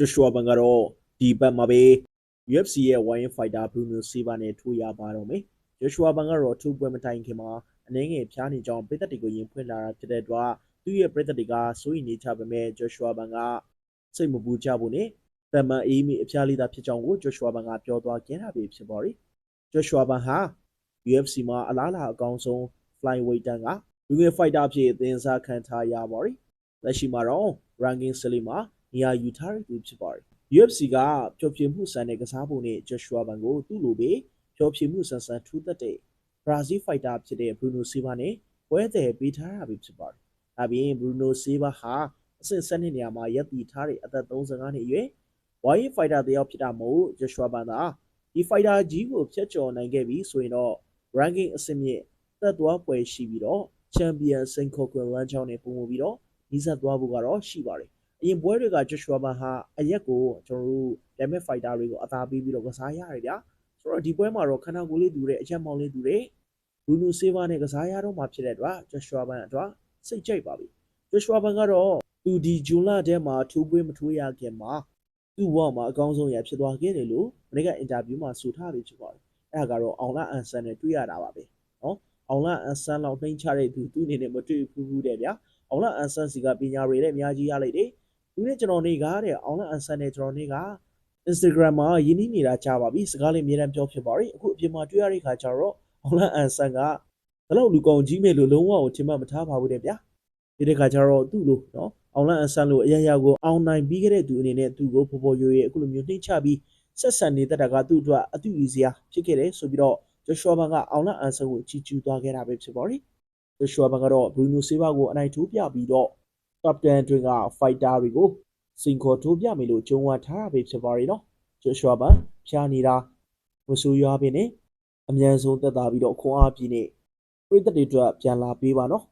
ဂျိုရှွာဘန်ကတော့ဒီဘက်မှာပဲ UFC ရဲ့ Wine Fighter Bruno Silva နဲ့ထိုးရပါတော့မယ်ဂျိုရှွာဘန်ကတော့ထိုးပွဲမတိုင်ခင်မှာအနေငယ်ဖျားနေကြောင်းပြည်သက်တွေကိုရင်ဖွင့်လာတာဖြစ်တဲ့အတွက်သူ့ရဲ့ပြည်သက်တွေကစိုးရိမ်နေကြပေမဲ့ဂျိုရှွာဘန်ကစိတ်မပူကြဘူးနဲ့တမန်အေးမီအဖျားလေးသာဖြစ်ကြောင်းကိုဂျိုရှွာဘန်ကပြောသွားခဲ့တာပဲဖြစ်ပါရီဂျိုရှွာဘန်ဟာ UFC မှာအလားအလာအကောင်းဆုံး flyweight တန်းကလူငယ် fighter အဖြစ်အသင်းစားခံထားရပါရီလက်ရှိမှာတော့ ranking 7မှာ နေရာယူထားရသူဖြစ်ပါတယ် UFC ကပျော်ပြမှုစံတဲ့ကစားပုံနဲ့ Joshua Ban ကိုသူ့လိုပဲပျော်ပြမှုစံစံထူးသက်တဲ့ Brazil fighter ဖြစ်တဲ့ Bruno Silva နဲ့ပွဲသည်ပေးထားတာပဲဖြစ်ပါတယ်။ဒါပြင် Bruno Silva ဟာအဆင့်7နေရာမှာရပ်တည်ထားတဲ့အသက်35နှစ်အရွယ် Wire fighter တစ်ယောက်ဖြစ်တာမို့ Joshua Ban သာဒီ fighter ကြီးကိုဖျက်ချော်နိုင်ခဲ့ပြီဆိုရင်တော့ ranking အဆင့်မြင့်သက်သွားပွဲရှိပြီးတော့ champion စိန်ခေါ်ခွင့်လမ်းကြောင်းနဲ့ပုံမှုပြီးတော့ညီဆက်သွားဖို့ကတော့ရှိပါတယ်။ အရင်ပွဲတွေက Joshua Ban ဟာအရက်ကိုကျွန်တော်တို့ damage fighter တွေကိုအသာပေးပြီးတော့ကစားရတယ်ဗျာ။ဆိုတော့ဒီပွဲမှာတော့ခန္ဓာကိုယ်လေးတူတဲ့အချက်မောင်းလေးတူတဲ့ Bruno Silva နဲ့ကစားရတော့မှဖြစ်တဲ့အတွက် Joshua Ban အတွက်စိတ်ကြိုက်ပါပြီ။ Joshua Ban ကတော့သူဒီဂျွန်လထဲမှာထိုးပွဲမထိုးရခင်မှာသူ့ဘဝမှာအကောင်းဆုံးရဖြစ်သွားခဲ့တယ်လို့မနေ့ကအင်တာဗျူးမှာဆိုထားပြီးဖြစ်ပါတယ်။အဲ့ဒါကတော့အောင်လာအန်ဆန်နဲ့တွေ့ရတာပါပဲ။နော်အောင်လာအန်ဆန်လောက်နှိမ့်ချတဲ့သူသူ့အနေနဲ့မတွေ့ဘူးဘူးတဲ့ဗျာ။အောင်လာအန်ဆန်စီကပညာတွေလည်းအများကြီးရလိုက်တယ်။ သူနဲ့ကျွန်တော်နေကတဲ့အောင်လာအန်ဆန်နဲ့ကျွန်တော်နေက Instagram မှာရင်းနှီးနေတာကြားပါပြီ။စကားလေးအများအားပြောဖြစ်ပါရီ။အခုအပြင်မှာတွေ့ရတဲ့ခါကျတော့အောင်လာအန်ဆန်ကဘလောက်လူကောင်ကြီးမဲ့လို့လုံးဝကိုထင်မှတ်မထားပါဘူးတဲ့ဗျာ။ဒီတဲ့ခါကျတော့သူ့လိုနော်အောင်လာအန်ဆန်လိုအရာရာကိုအောင်နိုင်ပြီးခဲ့တဲ့သူအနေနဲ့သူ့ကိုပေါ်ပေါ်ရွရွအခုလိုမျိုးနှိမ့်ချပြီးဆက်ဆံနေတဲ့တာကသူ့အတွက်အတူအစရာဖြစ်ခဲ့တယ်ဆိုပြီးတော့ဂျိုရှွာဘန်ကအောင်လာအန်ဆန်ကိုချီကျူးသွားခဲ့တာပဲဖြစ်ပါရီဂျိုရှွာဘန်ကတော့ဘရူနိုဆေးဘာကိုအနိုင်ထိုးပြပြီးတော့ top 10အတွင်းက fighter တွေကိုစင်ခေါ်ထိုးပြမယ်လို့ကြုံဝါထားတာပဲဖြစ်ပါရီနော်ဂျိုရှွာဘန်ဖြားနေတာမဆူရွားပင်နဲ့အမြန်ဆုံးတက်တာပြီးတော့ခွန်အားပြည့်နဲ့ပြည်သက်တွေအတွက်ပြန်လာပေးပါနော်